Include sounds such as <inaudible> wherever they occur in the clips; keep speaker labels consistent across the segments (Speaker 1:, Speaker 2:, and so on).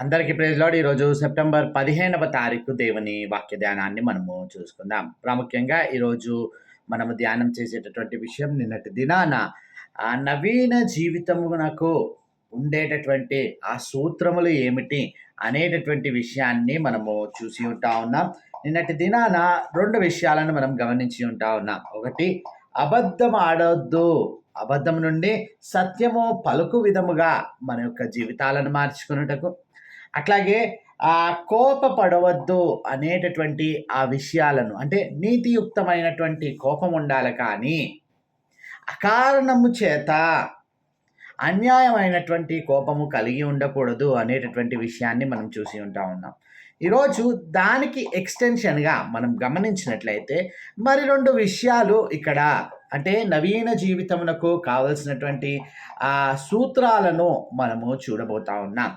Speaker 1: అందరికీ ప్రేజ్లాడ్ ఈరోజు సెప్టెంబర్ పదిహేనవ తారీఖు దేవుని వాక్య ధ్యానాన్ని మనము చూసుకుందాం. ప్రాముఖ్యంగా ఈరోజు మనము ధ్యానం చేసేటటువంటి విషయం నిన్నటి దినాన ఆ నవీన జీవితమునకు ఉండేటటువంటి ఆ సూత్రములు ఏమిటి అనేటటువంటి విషయాన్ని మనము చూసి ఉంటా ఉన్నాం. నిన్నటి దినాన రెండు విషయాలను మనం గమనించి ఉంటా ఉన్నాం. ఒకటి అబద్ధం ఆడొద్దు. అబద్ధం నుండి సత్యము పలుకు విధముగా మన యొక్క జీవితాలను మార్చుకున్నటకు అట్లాగే ఆ కోపపడవద్దు అనేటటువంటి ఆ విషయాలను అంటే నీతియుక్తమైనటువంటి కోపం ఉండాలి కానీ అకారణము చేత అన్యాయమైనటువంటి కోపము కలిగి ఉండకూడదు అనేటటువంటి విషయాన్ని మనం చూసి ఉంటా ఉన్నాం. ఈరోజు దానికి ఎక్స్టెన్షన్గా మనం గమనించినట్లయితే మరి రెండు విషయాలు ఇక్కడ అంటే నవీన జీవితమునకు కావలసినటువంటి ఆ సూత్రాలను మనము చూడబోతా ఉన్నాం.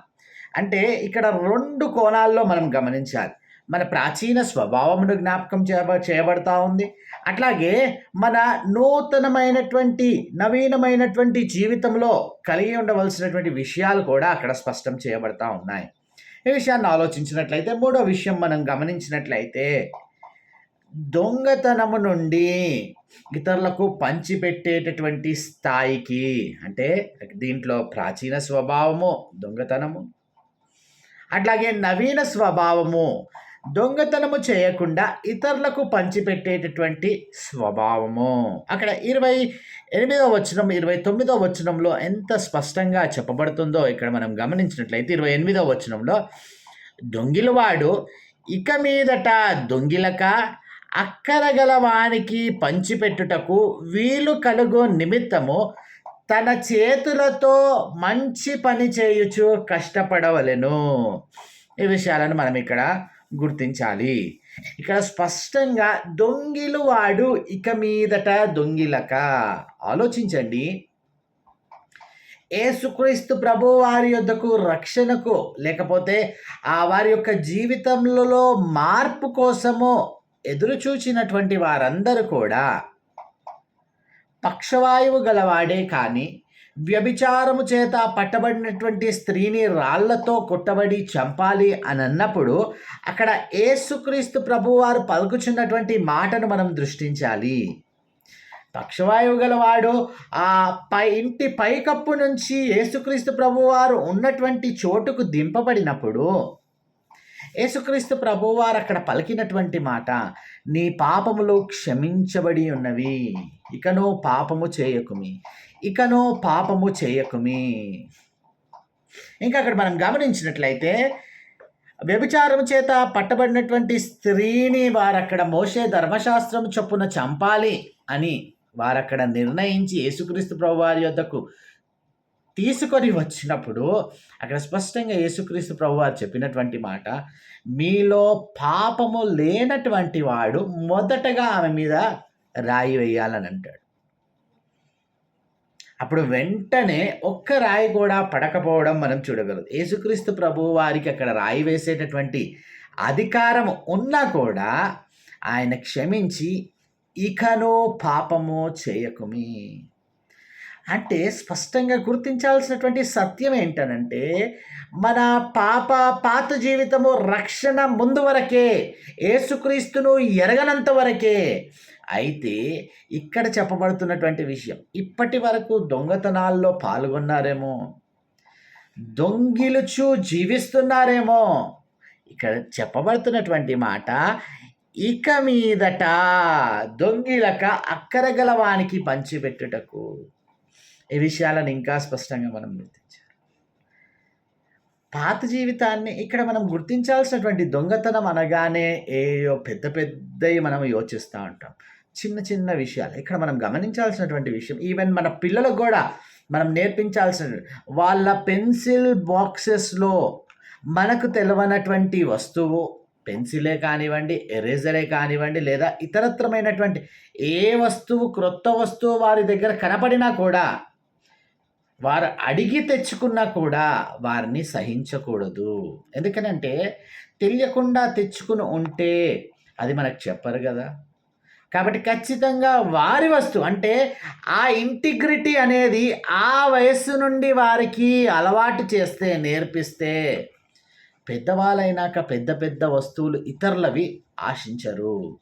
Speaker 1: అంటే ఇక్కడ రెండు కోణాల్లో మనం గమనించాలి. మన ప్రాచీన స్వభావమును జ్ఞాపకం చేయబ చేయబడతా ఉంది. అట్లాగే మన నూతనమైనటువంటి నవీనమైనటువంటి జీవితంలో కలిగి ఉండవలసినటువంటి విషయాలు కూడా అక్కడ స్పష్టం చేయబడతా ఉన్నాయి. ఈ విషయాన్ని ఆలోచించినట్లయితే మూడో విషయం మనం గమనించినట్లయితే దొంగతనము నుండి ఇతరులకు పంచిపెట్టేటటువంటి స్థాయికి అంటే దీంట్లో ప్రాచీన స్వభావము దొంగతనము అట్లాగే నవీన స్వభావము దొంగతనము చేయకుండా ఇతరులకు పంచిపెట్టేటటువంటి స్వభావము. అక్కడ ఇరవై ఎనిమిదవ వచనం ఇరవై తొమ్మిదవ వచనంలో ఎంత స్పష్టంగా చెప్పబడుతుందో ఇక్కడ మనం గమనించినట్లయితే ఇరవై ఎనిమిదవ వచనంలో దొంగిలవాడు ఇక మీదట దొంగిలక అక్కరగల వానికి పంచిపెట్టుటకు వీలు కలుగు నిమిత్తము తన చేతులతో మంచి పని చేయుచు కష్టపడవలెను. ఈ విషయాలను మనం ఇక్కడ గుర్తించాలి. ఇక్కడ స్పష్టంగా దొంగిలు వాడు ఇక మీదట దొంగిలక. ఆలోచించండి. ఏసుక్రీస్తు ప్రభు వారి యొద్దకు రక్షణకు లేకపోతే ఆ వారి యొక్క జీవితంలో మార్పు కోసము ఎదురు చూచినటువంటి వారందరూ కూడా పక్షవాయువు గలవాడే కానీ వ్యభిచారము చేత పట్టబడినటువంటి స్త్రీని రాళ్ళతో కొట్టబడి చంపాలి అని అన్నప్పుడు అక్కడ ఏసుక్రీస్తు ప్రభువారు పలుకుచున్నటువంటి మాటను మనం దృష్టించాలి. పక్షవాయువు గలవాడు ఆ పై ఇంటి పైకప్పు నుంచి యేసుక్రీస్తు ప్రభువారు ఉన్నటువంటి చోటుకు దింపబడినప్పుడు యేసుక్రీస్తు ప్రభువారు అక్కడ పలికినటువంటి మాట నీ పాపములు క్షమించబడి ఉన్నవి ఇకనో పాపము చేయకుమి ఇకనో పాపము చేయకుమి. ఇంకా అక్కడ మనం గమనించినట్లయితే వ్యభిచారం చేత పట్టబడినటువంటి స్త్రీని వారక్కడ మోసే ధర్మశాస్త్రం చొప్పున చంపాలి అని వారక్కడ నిర్ణయించి యేసుక్రీస్తు ప్రభువారి యొద్దకు తీసుకొని వచ్చినప్పుడు అక్కడ స్పష్టంగా యేసుక్రీస్తు ప్రభు వారు చెప్పినటువంటి మాట మీలో పాపము లేనటువంటి వాడు మొదటగా ఆమె మీద రాయి వేయాలని అంటాడు. అప్పుడు వెంటనే ఒక్క రాయి కూడా పడకపోవడం మనం చూడగలదు. యేసుక్రీస్తు ప్రభు వారికి అక్కడ రాయి వేసేటటువంటి అధికారం ఉన్నా కూడా ఆయన క్షమించి ఇకనో పాపము చేయకుమి. అంటే స్పష్టంగా గుర్తించాల్సినటువంటి సత్యం ఏంటనంటే మన పాప పాత జీవితము రక్షణ ముందు వరకే ఏసుక్రీస్తును ఎరగనంత వరకే. అయితే ఇక్కడ చెప్పబడుతున్నటువంటి విషయం ఇప్పటి వరకు దొంగతనాల్లో పాల్గొన్నారేమో దొంగిలుచు జీవిస్తున్నారేమో. ఇక్కడ చెప్పబడుతున్నటువంటి మాట ఇక మీదట దొంగిలక అక్కరగలవానికి పంచిపెట్టుటకు. ఈ విషయాలను ఇంకా స్పష్టంగా మనం గుర్తించాలి. పాత జీవితాన్ని ఇక్కడ మనం గుర్తించాల్సినటువంటి దొంగతనం అనగానే ఏయో పెద్ద పెద్దవి మనం యోచిస్తూ ఉంటాం. చిన్న చిన్న విషయాలు. ఇక్కడ మనం గమనించాల్సినటువంటి విషయం ఈవెన్ మన పిల్లలకు కూడా మనం నేర్పించాల్సిన వాళ్ళ పెన్సిల్ బాక్సెస్లో మనకు తెలవనటువంటి వస్తువు పెన్సిలే కానివ్వండి ఎరేజరే కానివ్వండి లేదా ఇతరత్రమైనటువంటి ఏ వస్తువు క్రొత్త వస్తువు వారి దగ్గర కనపడినా కూడా వారు అడిగి తెచ్చుకున్నా కూడా వారిని సహించకూడదు. ఎందుకనంటే తెలియకుండా తెచ్చుకుని ఉంటే అది మనకు చెప్పరు కదా. కాబట్టి ఖచ్చితంగా వారి వస్తువు అంటే ఆ ఇంటిగ్రిటీ అనేది ఆ వయస్సు నుండి వారికి అలవాటు చేస్తే నేర్పిస్తే పెద్దవాళ్ళైనాక పెద్ద పెద్ద వస్తువులు ఇతరులవి ఆశించరు.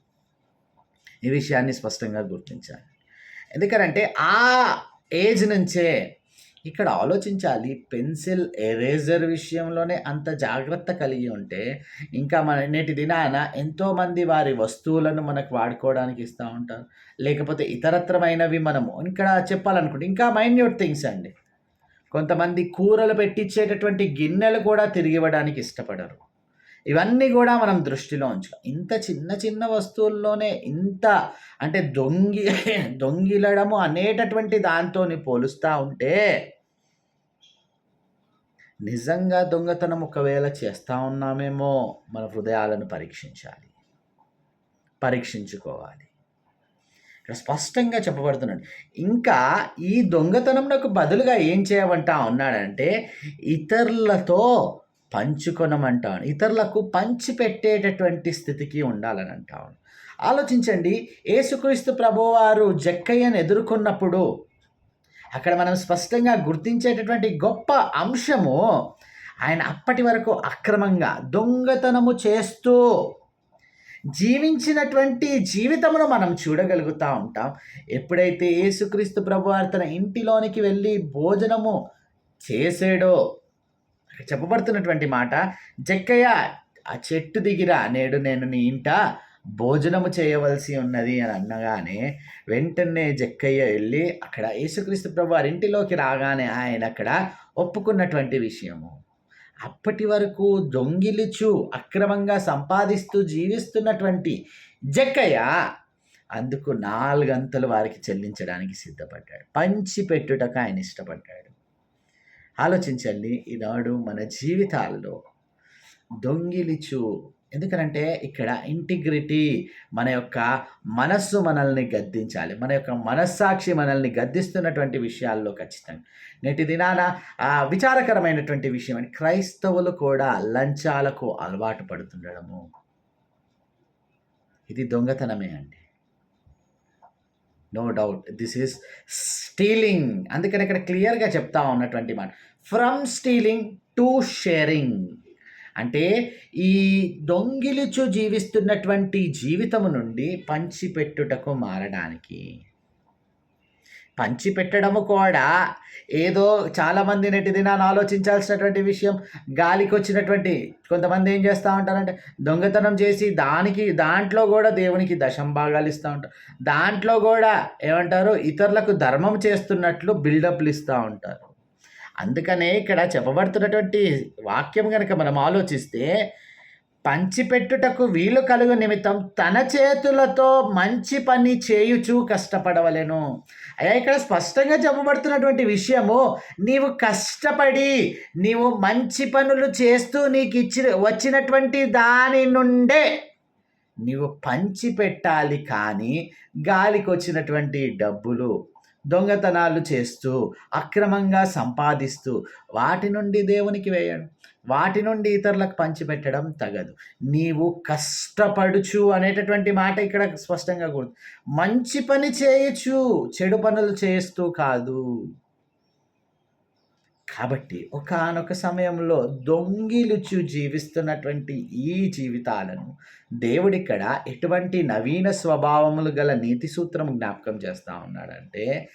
Speaker 1: ఈ విషయాన్ని స్పష్టంగా గుర్తించాలి. ఎందుకంటే ఆ ఏజ్ నుంచే ఇక్కడ ఆలోచించాలి. పెన్సిల్ ఎరేజర్ విషయంలోనే అంత జాగ్రత్త కలిగి ఉంటే ఇంకా మన నేటి దినాన ఎంతోమంది వారి వస్తువులను మనకు వాడుకోవడానికి ఇస్తూ ఉంటారు. లేకపోతే ఇతరత్రమైనవి మనము ఇక్కడ చెప్పాలనుకుంటే ఇంకా మైన్యూట్ థింగ్స్ అండి. కొంతమంది కూరలు పెట్టించేటటువంటి గిన్నెలు కూడా తిరిగి ఇవ్వడానికి ఇష్టపడరు. ఇవన్నీ కూడా మనం దృష్టిలో ఉంచుకోవాలి. ఇంత చిన్న చిన్న వస్తువుల్లోనే ఇంత అంటే దొంగి <laughs> దొంగిలడము అనేటటువంటి దాంతో పోలుస్తూ ఉంటే నిజంగా దొంగతనం ఒకవేళ చేస్తూ ఉన్నామేమో మన హృదయాలను పరీక్షించాలి. పరీక్షించుకోవాలి. ఇక్కడ స్పష్టంగా చెప్పబడుతున్నాడు ఇంకా ఈ దొంగతనంకు బదులుగా ఏం చేయమంటా ఉన్నాడంటే ఇతరులతో పంచుకొనమంటాను. ఇతరులకు పంచిపెట్టేటటువంటి స్థితికి ఉండాలని అంటాను ఆలోచించండి యేసుక్రీస్తు ప్రభువారు జక్కయ్యను ఎదుర్కొన్నప్పుడు అక్కడ మనం స్పష్టంగా గుర్తించేటటువంటి గొప్ప అంశము ఆయన అప్పటి వరకు అక్రమంగా దొంగతనము చేస్తూ జీవించినటువంటి జీవితమును మనం చూడగలుగుతూ ఉంటాం. ఎప్పుడైతే యేసుక్రీస్తు ప్రభువారు తన ఇంటిలోనికి వెళ్ళి భోజనము చేసాడో చెప్పబడుతున్నటువంటి మాట జక్కయ్య ఆ చెట్టు దిగిరా నేడు నేను నీ ఇంట భోజనము చేయవలసి ఉన్నది అని అనగానే వెంటనే జక్కయ్య వెళ్ళి అక్కడ యేసుక్రీస్తు ప్రభు వారి ఇంటిలోకి రాగానే ఆయన అక్కడ ఒప్పుకున్నటువంటి విషయము. అప్పటి వరకు దొంగిలిచు అక్రమంగా సంపాదిస్తూ జీవిస్తున్నటువంటి జక్కయ్య అందుకు నాలుగంతలు వారికి చెల్లించడానికి సిద్ధపడ్డాడు. పంచి పెట్టుటకు ఆయన ఇష్టపడ్డాడు. ఆలోచించండి. ఈనాడు మన జీవితాల్లో దొంగిలిచు. ఎందుకనంటే ఇక్కడ ఇంటిగ్రిటీ మన యొక్క మనస్సు మనల్ని గద్దించాలి. మన యొక్క మనస్సాక్షి మనల్ని గద్దిస్తున్నటువంటి విషయాల్లో ఖచ్చితంగా. నేటి దినాన విచారకరమైనటువంటి విషయం అని క్రైస్తవులు కూడా లంచాలకు అలవాటు పడుతుండడము. ఇది దొంగతనమే అండి. No doubt. This is stealing. అందుకని ఇక్కడ క్లియర్గా చెప్తా ఉన్నటువంటి మాట. ఫ్రమ్ స్టీలింగ్ టు షేరింగ్ అంటే ఈ దొంగిలిచు జీవిస్తున్నటువంటి జీవితము నుండి పంచిపెట్టుటకు మారడానికి. పంచిపెట్టడము కూడా ఏదో చాలామంది నేటి దినాన్ని ఆలోచించాల్సినటువంటి విషయం గాలికి వచ్చినటువంటి కొంతమంది ఏం చేస్తూ ఉంటారంటే దొంగతనం చేసి దానికి దాంట్లో కూడా దేవునికి దశం భాగాలు ఇస్తూ ఉంటారు. దాంట్లో కూడా ఏమంటారు ఇతరులకు ధర్మం చేస్తున్నట్లు బిల్డప్లు ఇస్తూ ఉంటారు. అందుకనే ఇక్కడ చెప్పబడుతున్నటువంటి వాక్యం కనుక మనం ఆలోచిస్తే పంచిపెట్టుటకు వీలు కలుగు నిమిత్తం తన చేతులతో మంచి పని చేయుచు కష్టపడవలెను. అయ్యా ఇక్కడ స్పష్టంగా చెప్పబడుతున్నటువంటి విషయము నీవు కష్టపడి నీవు మంచి పనులు చేస్తూ నీకు ఇచ్చి వచ్చినటువంటి దాని నుండే నీవు పంచి పెట్టాలి కానీ గాలికి వచ్చినటువంటి డబ్బులు. దొంగతనాలు చేస్తూ అక్రమంగా సంపాదిస్తూ వాటి నుండి దేవునికి వేయడం వాటి నుండి ఇతరులకు పంచిపెట్టడం తగదు. నీవు కష్టపడుచు అనేటటువంటి మాట ఇక్కడ స్పష్టంగా కూడదు మంచి పని చేయొచ్చు చెడు పనులు చేస్తూ కాదు. కాబట్టి ఒకనొక సమయంలో దొంగిలుచు జీవిస్తున్నటువంటి ఈ జీవితాలను దేవుడిక్కడ ఎటువంటి నవీన స్వభావములు గల నీతి సూత్రం జ్ఞాపకం చేస్తూ ఉన్నాడంటే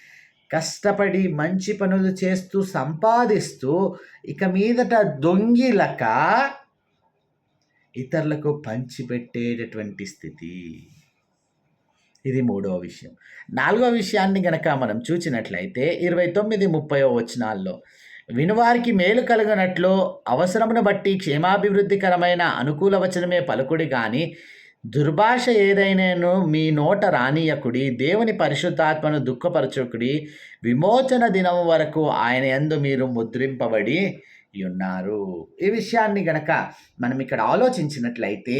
Speaker 1: కష్టపడి మంచి పనులు చేస్తూ సంపాదిస్తూ ఇక మీదట దొంగిలక ఇతరులకు పంచిపెట్టేటటువంటి స్థితి. ఇది మూడవ విషయం. నాలుగవ విషయాన్ని గనక మనం చూసినట్లయితే ఇరవై తొమ్మిది ముప్పై వచనాల్లో వినువారికి మేలు కలుగునట్లు అవసరమును బట్టి క్షేమాభివృద్ధికరమైన అనుకూల వచనమే పలుకుడి కానీ దుర్భాష ఏదైనాను మీ నోట రానియకుడి దేవుని పరిశుద్ధాత్మను దుఃఖపరచుకుడి విమోచన దినం వరకు ఆయన ఎందు మీరు ముద్రింపబడి ఉన్నారు. ఈ విషయాన్ని గనక మనం ఇక్కడ ఆలోచించినట్లయితే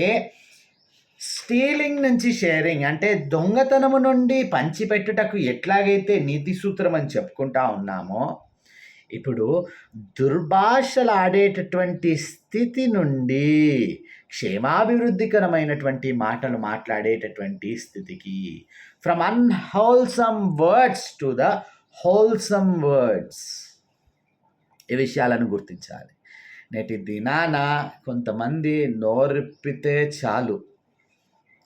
Speaker 1: స్టీలింగ్ నుంచి షేరింగ్ అంటే దొంగతనము నుండి పంచిపెట్టుటకు ఎట్లాగైతే నీతి సూత్రం అని చెప్పుకుంటా ఉన్నామో ఇప్పుడు దుర్భాషలు ఆడేటటువంటి స్థితి నుండి క్షేమాభివృద్ధికరమైనటువంటి మాటలు మాట్లాడేటటువంటి స్థితికి from unwholesome words to the wholesome words ఈ విషయాలను గుర్తించాలి. నేటి దినాన కొంతమంది నోరిప్పితే చాలు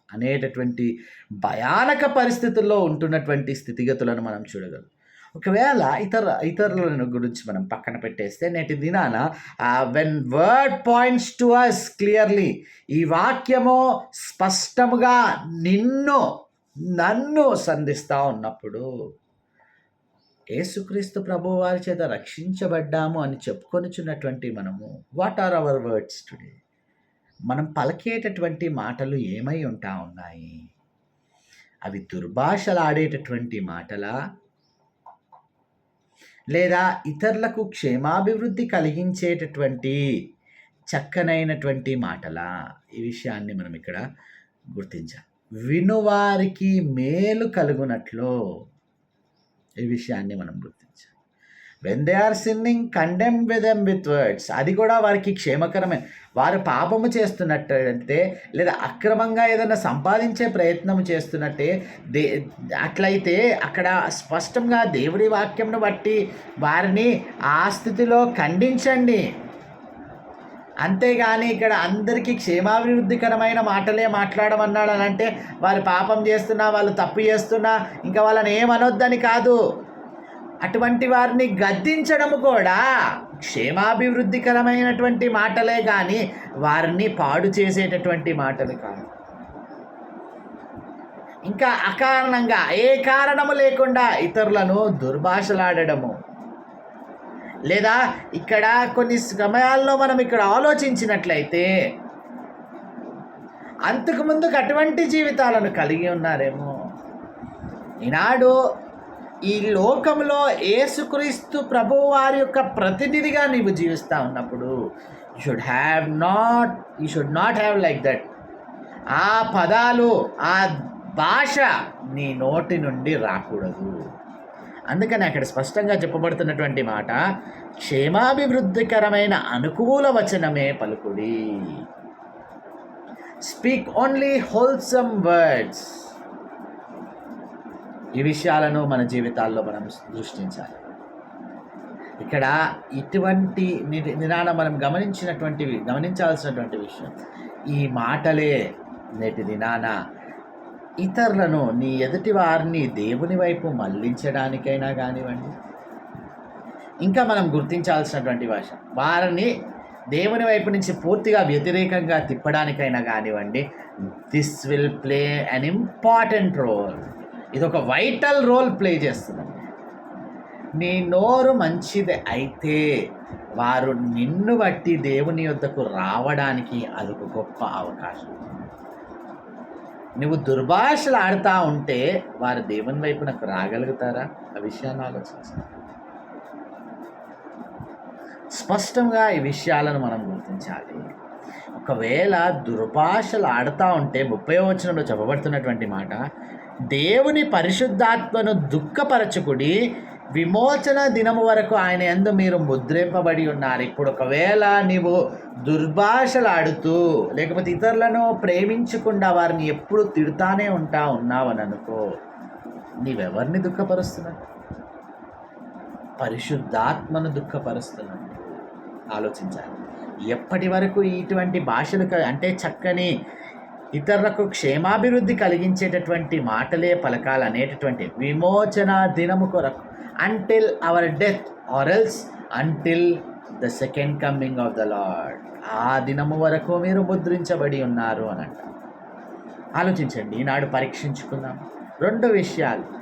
Speaker 1: అనేటటువంటి భయానక పరిస్థితుల్లో ఉంటున్నటువంటి స్థితిగతులను మనం చూడగలం. ఒకవేళ ఇతర ఇతరులను గురించి మనం పక్కన పెట్టేస్తే నేటి దినాన when word points to us clearly ఈ వాక్యము స్పష్టముగా నిన్ను నన్ను సంధిస్తూ ఉన్నప్పుడు యేసుక్రీస్తు ప్రభు వారి చేత రక్షించబడ్డాము అని చెప్పుకొనిచున్నటువంటి మనము what are our words today మనం పలికేటటువంటి మాటలు ఏమై ఉంటా ఉన్నాయి? అవి దుర్భాషలాడేటటువంటి మాటలా? లేదా ఇతరులకు క్షేమాభివృద్ధి కలిగించేటటువంటి చక్కనైనటువంటి మాటలా ఈ విషయాన్ని మనం ఇక్కడ గుర్తించాం. వినువారికి మేలు కలుగునట్లు ఈ విషయాన్ని మనం గుర్తించాం. When they are sinning condemn with M with words అది కూడా వారికి క్షేమకరమే. వారు పాపము చేస్తున్నట్టయితే లేదా అక్రమంగా ఏదైనా సంపాదించే ప్రయత్నం చేస్తున్నట్టే దే అట్లయితే అక్కడ స్పష్టంగా దేవుడి వాక్యంను బట్టి వారిని ఆ స్థితిలో ఖండించండి. అంతేగాని ఇక్కడ అందరికీ క్షేమాభివృద్ధికరమైన మాటలే మాట్లాడమన్నాడు అని అంటే వారు పాపం చేస్తున్నా వాళ్ళు తప్పు చేస్తున్నా ఇంకా వాళ్ళని ఏమనొద్దని కాదు. అటువంటి వారిని గద్దించడం కూడా క్షేమాభివృద్ధికరమైనటువంటి మాటలే కానీ వారిని పాడు చేసేటటువంటి మాటలు కాదు. ఇంకా అకారణంగా ఏ కారణము లేకుండా ఇతరులను దుర్భాషలాడడము. లేదా ఇక్కడ కొన్ని సమయాల్లో మనం ఇక్కడ ఆలోచించినట్లయితే అంతకుముందుకు అటువంటి జీవితాలను కలిగి ఉన్నారేమో. ఈనాడు ఈ లోకంలో ఏసుక్రీస్తు ప్రభు వారి యొక్క ప్రతినిధిగా నీవు జీవిస్తూ ఉన్నప్పుడు you should have not you should not have like that ఆ పదాలు ఆ భాష నీ నోటి నుండి రాకూడదు. అందుకని అక్కడ స్పష్టంగా చెప్పబడుతున్నటువంటి మాట క్షేమాభివృద్ధికరమైన అనుకూల వచనమే పలుకుడి. స్పీక్ ఓన్లీ హోల్సమ్ వర్డ్స్ ఈ విషయాలను మన జీవితాల్లో మనం దృష్టించాలి ఇక్కడ ఇటువంటి నినాన మనం గమనించినటువంటివి గమనించాల్సినటువంటి విషయం. ఈ మాటలే నేటి దినాన ఇతరులను నీ ఎదుటి వారిని దేవుని వైపు మళ్ళించడానికైనా కానివ్వండి. ఇంకా మనం గుర్తించాల్సినటువంటి భాష. వారిని దేవుని వైపు నుంచి పూర్తిగా వ్యతిరేకంగా తిప్పడానికైనా కానివ్వండి. This will play an important role ఇది ఒక వైటల్ రోల్ ప్లే చేస్తుంది. నీ నోరు మంచిది అయితే వారు నిన్ను బట్టి దేవుని యొద్దకు రావడానికి అదొక గొప్ప అవకాశం. నువ్వు దుర్భాషలు ఆడుతూ ఉంటే వారు దేవుని వైపు నాకు రాగలుగుతారా? ఆ విషయాన్ని ఆలోచిస్తా స్పష్టంగా ఈ విషయాలను మనం గుర్తించాలి. ఒకవేళ దుర్భాషలు ఆడుతూ ఉంటే ముప్పై వచనంలో చెప్పబడుతున్నటువంటి మాట దేవుని పరిశుద్ధాత్మను దుఃఖపరచుకుడి విమోచన దినము వరకు ఆయన ఎందు మీరు ముద్రింపబడి ఉన్నారు. ఇప్పుడు ఒకవేళ నీవు దుర్భాషలాడుతూ లేకపోతే ఇతరులను ప్రేమించకుండా వారిని ఎప్పుడు తిడుతానే ఉంటా ఉన్నావని అనుకో నీవెవరిని దుఃఖపరుస్తున్నావు పరిశుద్ధాత్మను దుఃఖపరుస్తున్నావు ఆలోచించాలి. ఎప్పటి వరకు ఇటువంటి భాషలు అంటే చక్కని ఇతరులకు క్షేమాభివృద్ధి కలిగించేటటువంటి మాటలే పలకాలనేటటువంటి విమోచన దినము కొరకు until our death or else until the second coming of the Lord ఆ దినము వరకు మీరు ముద్రించబడి ఉన్నారు అని అంట ఆలోచించండి ఈనాడు పరీక్షించుకుందాం. రెండు విషయాలు.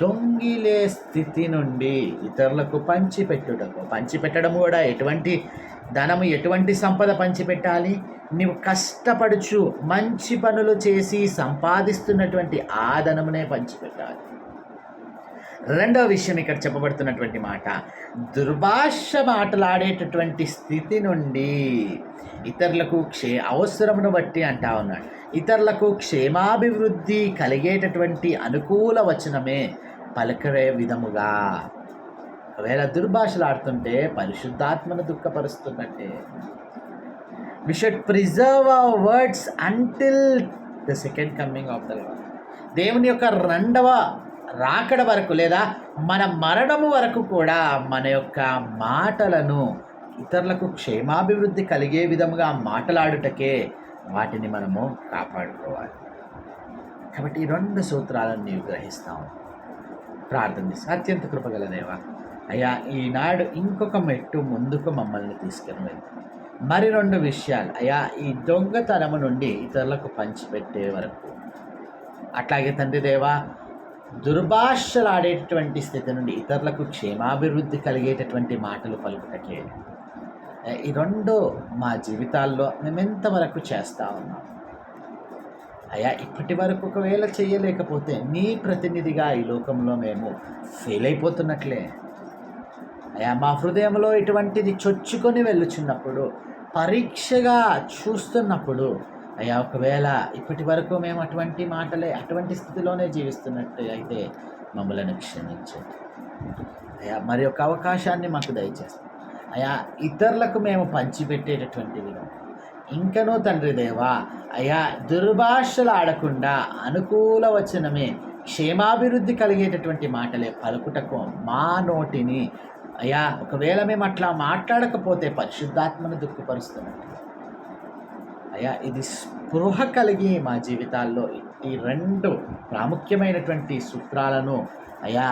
Speaker 1: దొంగిలే స్థితి నుండి ఇతరులకు పంచిపెట్టుటకు పంచిపెట్టడం కూడా ఎటువంటి ధనము ఎటువంటి సంపద పంచిపెట్టాలి? నీవు కష్టపడుచు మంచి పనులు చేసి సంపాదిస్తున్నటువంటి ఆ ధనమునే పంచిపెట్టాలి. రెండవ విషయం ఇక్కడ చెప్పబడుతున్నటువంటి మాట. దుర్భాష మాటలాడేటటువంటి స్థితి నుండి ఇతరులకు క్షే అవసరమును బట్టి అంటా ఉన్నాడు. ఇతరులకు క్షేమాభివృద్ధి కలిగేటటువంటి అనుకూల వచనమే పలకరే విధముగా ఒకవేళ దుర్భాషలు ఆడుతుంటే పరిశుద్ధాత్మను దుఃఖపరుస్తున్నట్టే. We should preserve our words until the second coming of the దేవుని యొక్క రెండవ రాకడ వరకు లేదా మన మరణము వరకు కూడా మన యొక్క మాటలను ఇతరులకు క్షేమాభివృద్ధి కలిగే విధముగా మాటలాడుటకే వాటిని మనము కాపాడుకోవాలి. కాబట్టి ఈ రెండు సూత్రాలను నీవు గ్రహిస్తాము ప్రార్థన అత్యంత కృపగల దేవా అయ్యా ఈనాడు ఇంకొక మెట్టు ముందుకు మమ్మల్ని తీసుకెళ్ళి మరి రెండు విషయాలు. అయ్యా ఈ దొంగతనము నుండి ఇతరులకు పంచిపెట్టే వరకు. అట్లాగే తండ్రి దేవా దుర్భాషలాడేటటువంటి స్థితి నుండి ఇతరులకు క్షేమాభివృద్ధి కలిగేటటువంటి మాటలు పలుకుటకే. ఈ రెండు మా జీవితాల్లో మేము ఎంతవరకు చేస్తా ఉన్నాం. అయ్యా ఇప్పటి వరకు ఒకవేళ చేయలేకపోతే నీ ప్రతినిధిగా ఈ లోకంలో మేము ఫెయిల్ అయిపోతున్నట్లే అయ్యా మా హృదయంలో ఇటువంటిది చొచ్చుకొని వెళ్ళుచున్నప్పుడు పరీక్షగా చూస్తున్నప్పుడు అయ్యా ఒకవేళ ఇప్పటి వరకు మేము అటువంటి మాటలే అటువంటి స్థితిలోనే జీవిస్తున్నట్టు అయితే మమ్మల్ని క్షమించండి. అయ్యా మరి ఒక అవకాశాన్ని మాకు దయచేస్తాం అయ్యా ఇతరులకు మేము పంచిపెట్టేటటువంటి విధం. ఇంకనూ తండ్రి దేవా అయ్యా దుర్భాషలు ఆడకుండా అనుకూల వచనమే క్షేమాభివృద్ధి కలిగేటటువంటి మాటలే పలుకుటకు మా నోటిని అయ్యా ఒకవేళ మేము అట్లా మాట్లాడకపోతే పరిశుద్ధాత్మను దుఃఖపరుస్తున్నట్టు అయ్యా ఇది స్పృహ కలిగి మా జీవితాల్లో ఈ రెండు ప్రాముఖ్యమైనటువంటి సూత్రాలను అయ్యా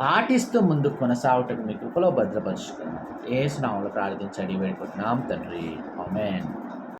Speaker 1: పాటిస్తూ ముందు కొనసాగటం మీ కృపలో భద్రపరుచుకున్నాం. ఏ స్నామంలో ప్రార్థించండి వేడుకుంటున్నాం తండ్రి. ఆమెన్.